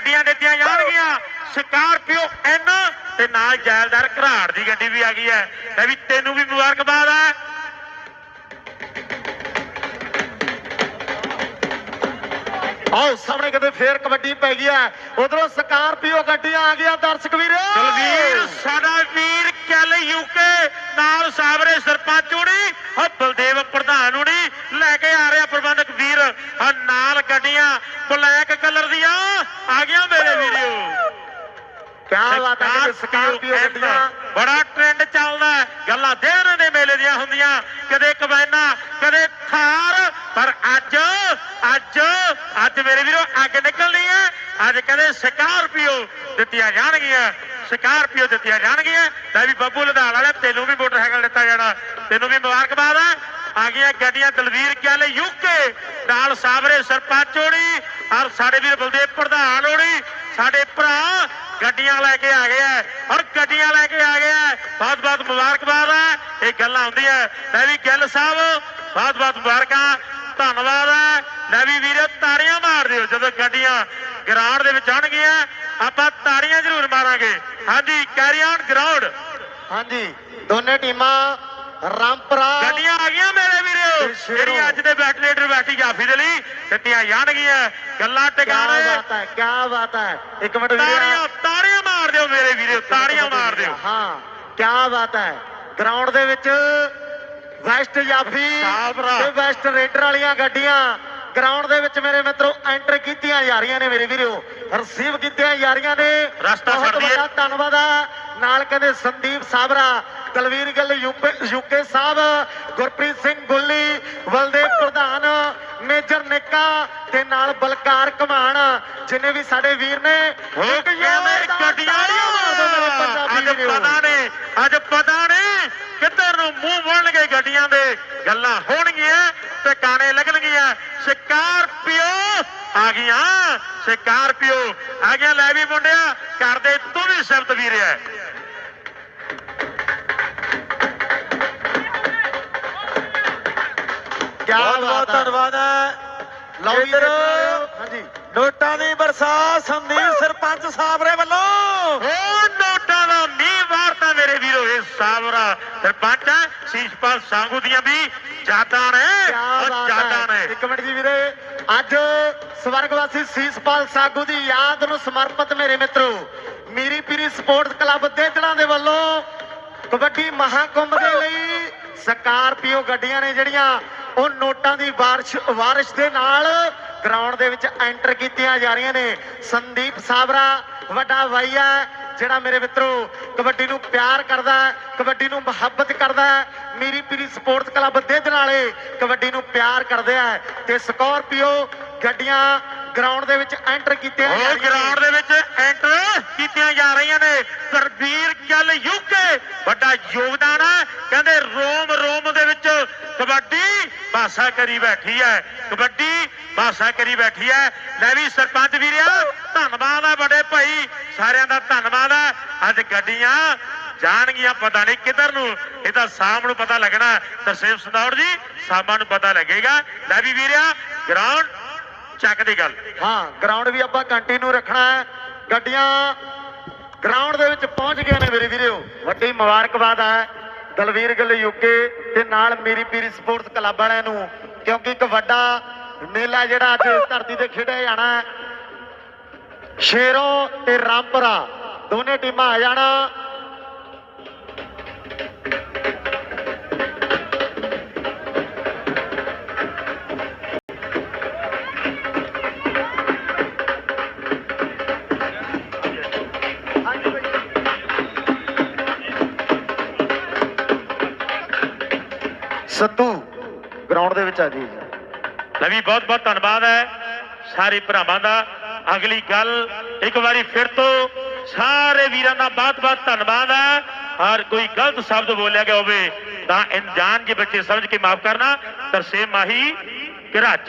ਗੱਡੀਆਂ ਦਿੱਤੀਆਂ ਜਾਣਗੀਆਂ। ਸਕਾਰਪੀਓ ਐਨ ਤੇ ਨਾਲ ਜੈਲਦਾਰ ਘਰਾੜ ਦੀ ਗੱਡੀ ਵੀ ਆ ਗਈ ਹੈ। ਤੇ ਵੀ ਤੈਨੂੰ ਵੀ ਮੁਬਾਰਕਬਾਦ ਹੈ ਆਓ ਸਾਹਮਣੇ ਕਿਤੇ ਫੇਰ ਕਬੱਡੀ ਪੈ ਗਈ ਹੈ। ਉਧਰੋਂ ਸਕਾਰਪੀਓ ਗੱਡੀਆਂ ਆ ਗਈਆਂ ਦਰਸ਼ਕ ਵੀਰ। ਦਲਵੀਰ ਸਾਡਾ ਵੀਰ ਚੱਲ ਯੂਕੇ। ਨਾਲ ਸਾਬਰੇ ਸਰਪੰਚ ਹੁਣੀ ਉਹ ਬਲਦੇਵ ਪ੍ਰਧਾਨ ਹੁਣੀ ਲੈ ਕੇ ਆ ਰਿਹਾ ਪ੍ਰਬੰਧਕ ਵੀਰ। ਆ ਨਾਲ ਗੱਡੀਆਂ ਬਲੈਕ ਕਲਰ ਦੀਆਂ। ਆ ਗਈਆਂ ਮੇਰੇ ਵੀਡੀਓ ਕਿਆ ਬਾਤ ਹੈ ਸਕਾਰਪੀਓ ਗੱਡੀਆਂ? ਬੜਾ ਟ੍ਰੈਂਡ ਚੱਲਦਾ। ਗੱਲਾਂ ਦੇਰ ਦੇ ਮੇਲੇ ਦੀਆਂ ਹੁੰਦੀਆਂ। ਕਦੇ ਕਬੈਨਾ ਕਦੇ ਥਾਰ। ਪਰ ਅੱਜ ਅੱਜ ਅੱਜ ਮੇਰੇ ਵੀਰੋ ਅੱਗ ਨਿਕਲਣੀ ਹੈ। ਅੱਜ ਕਹਿੰਦੇ ਸਕਾਰਪੀਓ ਦਿੱਤੀਆਂ ਜਾਣਗੀਆਂ। ਸਕਾਰਪੀਓ ਦਿੱਤੀਆਂ ਜਾਣਗੀਆਂ। ਲੈ ਵੀ ਬੱਬੂ ਲਧਾਣ ਵਾਲੇ ਤੈਨੂੰ ਵੀ ਮੋਟਰਸਾਈਕਲ ਦਿੱਤਾ ਜਾਣਾ। ਤੈਨੂੰ ਵੀ ਮੁਬਾਰਕਬਾਦ ਆ। ਗਈਆਂ ਗੱਡੀਆਂ ਦਲਵੀਰ ਗੱਲ ਯੂਕੇ ਨਾਲ ਸਾਬਰੇ ਸਰਪੰਚ ਹੋਣੀ। ਔਰ ਸਾਡੇ ਵੀਰ ਬਲਦੇਵ ਪ੍ਰਧਾਨ ਹੋਣੀ, ਸਾਡੇ ਭਰਾ ਗੱਡੀਆਂ ਲੈ ਕੇ ਆ ਗਏ ਔਰ ਗੱਡੀਆਂ ਲੈ ਕੇ ਆ ਗਏ ਬਹੁਤ ਬਹੁਤ ਮੁਬਾਰਕਬਾਦ ਹੈ ਇਹ ਗੱਲਾਂ ਹੁੰਦੀਆਂ ਲੈ ਵੀ ਗਿੱਲ ਸਾਹਿਬ, ਬਹੁਤ ਬਹੁਤ ਮੁਬਾਰਕਾਂ। ਧੰਨਵਾਦ ਹੈ ਲੈ ਵੀ ਵੀਰੋ ਤਾੜੀਆਂ ਮਾਰ ਦਿਓ ਜਦੋਂ ਗੱਡੀਆਂ ਗਰਾਊਂਡ ਦੇ ਵਿੱਚ ਆਉਣਗੀਆਂ। ਆਪਾਂ ਤਾੜੀਆਂ ਜ਼ਰੂਰ ਮਾਰਾਂਗੇ। ਹਾਂਜੀ ਕੈਰੀ ਔਨ ਗਰਾਊਂਡ ਹਾਂਜੀ, ਦੋਨੇ ਟੀਮਾਂ ਰਾਮਪੁਰਾ। ਗੱਡੀਆਂ ਆ ਗਈਆਂ ਮੇਰੇ ਵੀਰੋ। ਜਿਹੜੀ ਅੱਜ ਦੇ ਵੈਟਲੇਟਰ ਬੈਠੀ ਜਾਫੀ ਦੇ ਲਈ ਦਿੱਤੀਆਂ ਜਾਣਗੀਆਂ। ਗੱਲਾਂ ਟਿਕਾਣੇ। ਬਾਤ ਹੈ ਕਿਆ ਬਾਤ ਹੈ। ਇੱਕ ਮਿੰਟ ਵੀਰੇ। ਤਾੜੀਆਂ ਤਾੜੀਆਂ ਮਾਰ ਦਿਓ ਮੇਰੇ ਵੀਰੋ ਤਾੜੀਆਂ ਮਾਰ ਦਿਓ। ਹਾਂ ਕਿਆ ਬਾਤ ਹੈ। ਗਰਾਊਂਡ ਦੇ ਵਿੱਚ ਵੈਸਟ ਜਾਫੀ। ਤੇ ਵੈਸਟ ਰੇਡਰ ਵਾਲੀਆਂ ਗੱਡੀਆਂ। ਗਰਾਊਂਡ ਦੇ ਵਿੱਚ ਮੇਰੇ ਮਿੱਤਰੋ ਐਂਟਰ ਕੀਤੀਆਂ ਜਾ ਰਹੀਆਂ ਨੇ ਮੇਰੇ ਵੀਰੋ। ਰਿਸੀਵ ਕੀਤੀਆਂ ਜਾ ਰਹੀਆਂ ਨੇ। ਰਸਤਾ ਛੱਡ। ਵੱਡਾ ਧੰਨਵਾਦ ਆ। ਨਾਲ ਕਹਿੰਦੇ ਸੰਦੀਪ ਸਾਬਰਾ ਦਲਵੀਰ ਗੱਲ ਯੂਕੇ ਸਾਹਿਬ ਗੁਰਪ੍ਰੀਤ ਸਿੰਘ ਗੁੱਲੀ ਬਲਦੇਵ ਪ੍ਰਧਾਨ ਮੇਜਰ ਨਿੱਕਾ ਤੇ ਨਾਲ ਬਲਕਾਰ ਕਮਾਨ ਜਿੰਨੇ ਵੀ ਸਾਡੇ ਵੀਰ ਨੇ ਇੱਕ ਜ਼ੋਰਦਾਰ ਗੱਡੀਆਂ ਅੱਜ। ਪਤਾ ਨਹੀਂ ਅੱਜ ਪਤਾ ਨਹੀਂ ਕਿੱਧਰ ਨੂੰ ਮੂੰਹ ਵੜਨਗੇ ਗੱਡੀਆਂ ਦੇ। ਗੱਲਾਂ ਹੋਣਗੀਆਂ ਤੇ ਕਾਣੇ ਲੱਗਣਗੀਆਂ। ਸਕਾਰਪੀਓ ਆ ਗਈਆਂ ਸਕਾਰਪੀਓ। ਆ ਗਿਆ ਲੈ ਵੀ ਮੁੰਡਿਆ ਕਰਦੇ ਤੂੰ ਵੀ ਸ਼ਬਦ ਵੀਰਿਆ। ਬਹੁਤ ਬਹੁਤ ਧੰਨਵਾਦ। ਹੈ। ਲਓ ਇੱਧਰ ਹਾਂਜੀ। ਨੋਟਾਂ ਦੀ ਬਰਸਾਤ ਸੰਦੀਪ ਸਰਪੰਚ ਸਾਬਰੇ ਵੱਲੋਂ। ਉਹ ਨੋਟਾਂ ਦਾ ਮੀਂਹ ਵਾਰਤਾ ਮੇਰੇ ਵੀਰੋ ਇਹ ਸਾਵਰਾ ਸਰਪੰਚ ਸੀਸਪਾਲ ਸਾਂਗੂ ਦੀਆਂ ਵੀ ਜਾਤਾਂ ਨੇ। ਉਹ ਜਾਤਾਂ ਨੇ। ਇੱਕ ਮਿੰਟ ਜੀ ਵੀਰੇ ਅੱਜ ਸਵਰਗਵਾਸੀ ਸੀਸਪਾਲ ਸਾਗੂ ਦੀ ਯਾਦ ਨੂੰ ਸਮਰਪਿਤ ਮੇਰੇ ਮਿੱਤਰੋ ਮੀਰੀ ਪੀਰੀ ਸਪੋਰਟਸ ਕਲੱਬ ਦੇਜੜਾਂ ਦੇ ਵੱਲੋਂ ਕਬੱਡੀ ਮਹਾਕੁੰਭ ਦੇ ਲਈ ਸਕਾਰਪੀਓ ਗੱਡੀਆਂ ਨੇ ਜਿਹੜੀਆਂ ਉਹ ਨੋਟਾਂ ਦੀ ਬਾਰਿਸ਼ ਬਾਰਿਸ਼ ਦੇ ਨਾਲ ਗਰਾਊਂਡ ਦੇ ਵਿੱਚ ਐਂਟਰ ਕੀਤੀਆਂ ਜਾ ਰਹੀਆਂ ਨੇ। ਸੰਦੀਪ ਸਾਬਰਾ ਵੱਡਾ ਭਾਈ ਹੈ ਜਿਹੜਾ ਮੇਰੇ ਮਿੱਤਰੋ ਕਬੱਡੀ ਨੂੰ ਪਿਆਰ ਕਰਦਾ ਹੈ ਕਬੱਡੀ ਨੂੰ ਮੁਹੱਬਤ ਕਰਦਾ ਮੀਰੀ ਪੀਰੀ ਸਪੋਰਟਸ ਕਲੱਬ ਦੇਦਨ ਵਾਲੇ ਕਬੱਡੀ ਨੂੰ ਪਿਆਰ ਕਰਦੇ ਆ ਤੇ ਸਕਾਰਪੀਓ ਗੱਡੀਆਂ ਗਰਾਊਂਡ ਦੇ ਵਿੱਚ ਐਂਟਰ ਕੀਤੀਆਂ ਜਾ ਰਹੀਆਂ ਨੇ। ਗਰਾਊਂਡ ਦੇ ਵਿੱਚ ਐਂਟਰ ਕੀਤੀਆਂ ਜਾ ਰਹੀਆਂ ਨੇ। ਕਰਬੀਰ ਗੱਲ ਯੂਕੇ ਵੱਡਾ ਯੋਗਦਾਨ ਹੈ। ਕਹਿੰਦੇ ਰੋਮ ਰੋਮ ਵਿੱਚ ਕਬੱਡੀ ਭਾਸ਼ਾ ਕਰੀ ਬੈਠੀ ਹੈ। ਕਬੱਡੀ ਭਾਸ਼ਾ ਕਰੀ ਬੈਠੀ ਹੈ। ਲੈ ਵੀ ਸਰਪੰਚ ਵੀਰਿਆ, ਧੰਨਵਾਦ ਹੈ ਬੜੇ ਭਾਈ। ਸਾਰਿਆਂ ਦਾ ਧੰਨਵਾਦ ਹੈ ਅੱਜ ਗੱਡੀਆਂ ਜਾਣਗੀਆਂ ਪਤਾ ਨਹੀਂ ਕਿੱਧਰ ਨੂੰ। ਇਹ ਤਾਂ ਸ਼ਾਮ ਨੂੰ ਪਤਾ ਲੱਗਣਾ। ਤਰਸੇਮ ਸੰਦੌੜ ਜੀ, ਸ਼ਾਮਾਂ ਨੂੰ ਪਤਾ ਲੱਗੇਗਾ। ਲੈ ਵੀ ਵੀਰਿਆ ਗਰਾਊਂਡ ਚੱਕ ਦੀ ਗੱਲ। ਹਾਂ ਗਰਾਊਂਡ ਵੀ ਆਪਾਂ ਕੰਟੀਨਿਊ ਰੱਖਣਾ ਹੈ। ਗੱਡੀਆਂ ਗਰਾਊਂਡ ਦੇ ਵਿੱਚ ਪਹੁੰਚ ਗਏ ਨੇ ਮੇਰੇ ਵੀਰੋ ਵੱਡੀ ਮੁਬਾਰਕਬਾਦ ਹੈ ਦਲਵੀਰ ਗਿੱਲ ਯੂਕੇ ਤੇ ਨਾਲ ਮੇਰੀ ਪੀਰੀ ਸਪੋਰਟਸ ਕਲੱਬ ਵਾਲਿਆਂ ਨੂੰ, ਕਿਉਂਕਿ ਇੱਕ ਵੱਡਾ ਮੇਲਾ ਜਿਹੜਾ ਅੱਜ ਇਸ ਧਰਤੀ ਤੇ ਖੇਡਿਆ ਜਾਣਾ ਹੈ। ਸ਼ੇਰੋਂ ਤੇ ਰਾਮਪੁਰਾ, ਦੋਨੇ ਟੀਮਾਂ ਆ ਜਾਣਾ। ਸੱਤੂ ਗਰਾਊਂਡ ਦੇ ਵਿੱਚ ਆ ਜੀ। ਲਵੀ, ਬਹੁਤ ਬਹੁਤ ਧੰਨਵਾਦ ਹੈ। ਸਾਰੇ ਭਰਾਵਾਂ ਦਾ। ਅਗਲੀ ਗੱਲ, ਇੱਕ ਵਾਰੀ ਫਿਰ ਤੋਂ ਸਾਰੇ ਵੀਰਾਂ ਦਾ ਬਹੁਤ ਬਹੁਤ ਧੰਨਵਾਦ ਹੈ। ਔਰ ਕੋਈ ਗਲਤ ਸ਼ਬਦ ਬੋਲਿਆ ਗਿਆ ਹੋਵੇ, ਤਾਂ ਇਨਜਾਨ ਜੇ ਬੱਚੇ ਸਮਝ ਕੇ ਮਾਫ ਕਰਨਾ, ਤਰਸੇਮ ਮਾਹੀ ਘਰਾਚੋ